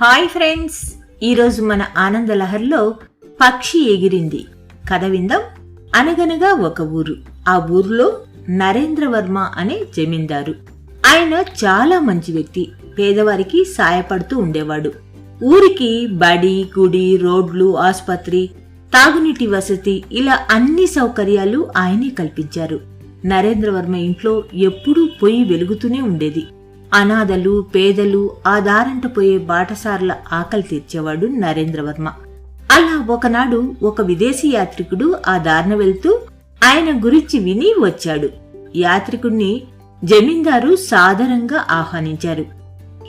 Hi friends ఈరోజు మన ఆనంద లహర్లో పక్షి ఎగిరింది. కథ విందాం. అనగనగా ఒక ఊరు. ఆ ఊరిలో నరేంద్రవర్మ అనే జమీందారు. ఆయన చాలా మంచి వ్యక్తి. పేదవారికి సాయపడుతూ ఉండేవాడు. ఊరికి బడి గుడి రోడ్లు ఆసుపత్రి తాగునీటి వసతి ఇలా అన్ని సౌకర్యాలు ఆయనే కల్పించారు. నరేంద్రవర్మ ఇంట్లో ఎప్పుడూ పొయ్యి వెలుగుతూనే ఉండేది. అనాథలు పేదలు ఆ దారంట పోయే బాటసార్ల ఆకలి తీర్చేవాడు నరేంద్రవర్మ. అలా ఒకనాడు ఒక విదేశీ యాత్రికుడు ఆ దారిన వెళ్తూ ఆయన గురించి విని వచ్చాడు. యాత్రికుణ్ణి జమీందారు సాదరంగా ఆహ్వానించారు.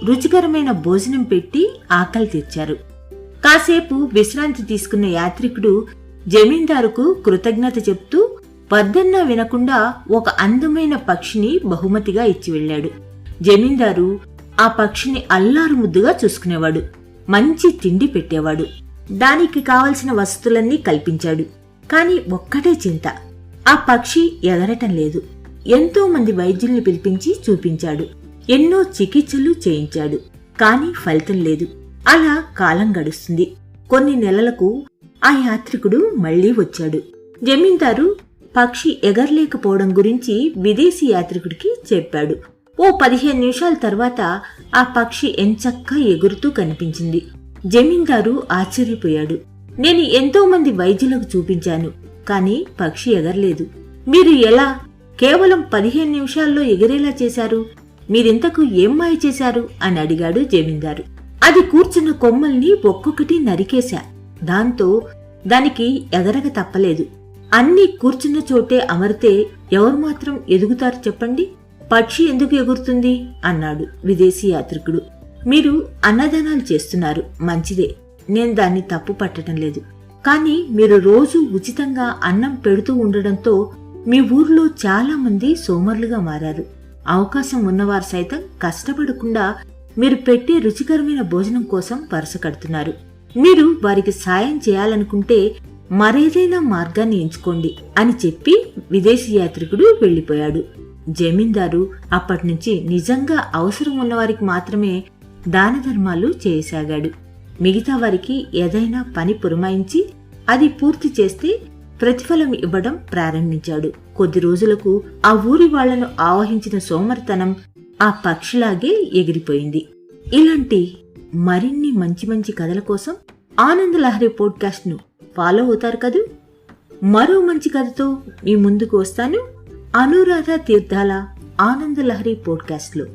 రుచికరమైన భోజనం పెట్టి ఆకలి తీర్చారు. కాసేపు విశ్రాంతి తీసుకున్న యాత్రికుడు జమీందారుకు కృతజ్ఞత చెప్తూ వద్దన్నా వినకుండా ఒక అందమైన పక్షిని బహుమతిగా ఇచ్చి వెళ్ళాడు జమీందారు ఆ పక్షిని అల్లారు ముద్దుగా చూసుకునేవాడు. మంచి తిండి పెట్టేవాడు. దానికి కావలసిన వసతులన్నీ కల్పించాడు. కాని ఒక్కటే చింత. ఆ పక్షి ఎగరటం లేదు. ఎంతో మంది వైద్యుల్ని పిలిపించి చూపించాడు. ఎన్నో చికిత్సలు చేయించాడు. కాని ఫలితం లేదు. అలా కాలం గడుస్తుంది. కొన్ని నెలలకు ఆ యాత్రికుడు మళ్ళీ వచ్చాడు. జమీందారు పక్షి ఎగరలేకపోవడం గురించి విదేశీ యాత్రికుడికి చెప్పాడు. ఓ పదిహేను నిమిషాల తర్వాత ఆ పక్షి ఎంచక్కా ఎగురుతూ కనిపించింది. జమీందారు ఆశ్చర్యపోయాడు. నేను ఎంతో మంది వైద్యులకు చూపించాను కాని పక్షి ఎగరలేదు. మీరు ఎలా? కేవలం పదిహేను నిమిషాల్లో ఎగిరేలా చేశారు? మీరింతకు ఏం మాయ చేశారు? అని అడిగాడు జమీందారు. అది కూర్చున్న కొమ్మల్ని ఒక్కొక్కటి నరికేశా. దాంతో దానికి ఎగరక తప్పలేదు. అన్నీ కూర్చున్న చోటే అమరితే ఎవరు మాత్రం ఎదుగుతారు చెప్పండి? పక్షి ఎందుకు ఎగురుతుంది? అన్నాడు విదేశీ యాత్రికుడు. మీరు అన్నదానాలు చేస్తున్నారు మంచిదే. నేను దాన్ని తప్పు పట్టడం లేదు. కానీ మీరు రోజు ఉచితంగా అన్నం పెడుతూ ఉండడంతో మీ ఊర్లో చాలా మంది సోమరులుగా మారారు. అవకాశం ఉన్నవారు సైతం కష్టపడకుండా మీరు పెట్టే రుచికరమైన భోజనం కోసం వరుస కడుతున్నారు. మీరు వారికి సాయం చేయాలనుకుంటే మరేదైనా మార్గాన్ని ఎంచుకోండి అని చెప్పి విదేశీ యాత్రికుడు వెళ్ళిపోయాడు జమీందారు అప్పటినుంచి నిజంగా అవసరం ఉన్నవారికి మాత్రమే దాన ధర్మాలు చేయసాగాడు. మిగతా వారికి ఏదైనా పని పురమాయించి అది పూర్తి చేస్తే ప్రతిఫలం ఇవ్వడం ప్రారంభించాడు. కొద్ది రోజులకు ఆ ఊరి వాళ్ళను ఆవహించిన సోమరితనం ఆ పక్షిలాగే ఎగిరిపోయింది. ఇలాంటి మరిన్ని మంచి మంచి కథల కోసం ఆనంద లహరి పోడ్కాస్ట్ను ఫాలో అవుతారు కదూ? మరో మంచి కథతో మీ ముందుకు వస్తాను. అనురాధ తీర్థాల ఆనందలహరి పోడ్కాస్ట్లో.